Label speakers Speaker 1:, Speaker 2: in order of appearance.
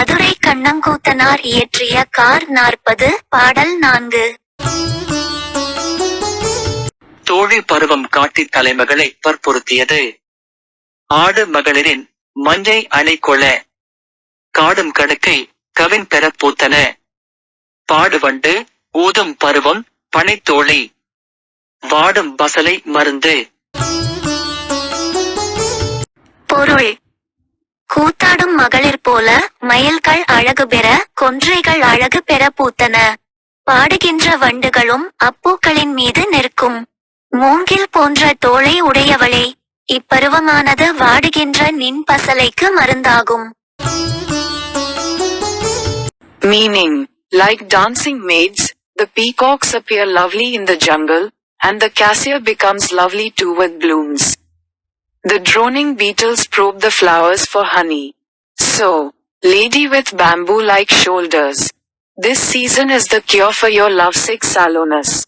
Speaker 1: கண்ணங்கூத்தனார் இயற்றிய கார் நாற்பது பாடல் நான்கு.
Speaker 2: தோழி பருவம் காட்டி தலைமகளை வற்புறுத்தியது. ஆடு மகளிரின் மஞ்சை அணை கொள காடும் கடுக்கை கவின் பெற பூத்தன. பாடுவண்டு ஊதும் பருவம் பனைத்தோழி வாடும் பசலை மருந்து.
Speaker 1: பொருள். கூத்தாடும் போல மயில்கள் அழகு பெற கொன்றைகள் அழகு பெற பூத்தன பாடுகின்ற வண்டுகளும் அப்பூக்களின் மீது நிற்கும் மூங்கில் போன்ற தோளை உடையவளே இப்பருவமானது வாடுகின்ற நின் பசலைக்கு மருந்தாகும்
Speaker 3: meaning like dancing mates the peacocks appear lovely in the jungle and the cassia becomes lovely too with blooms. The droning beetles probe the flowers for honey. So, lady with bamboo like shoulders. This season is the cure for your lovesick sallowness.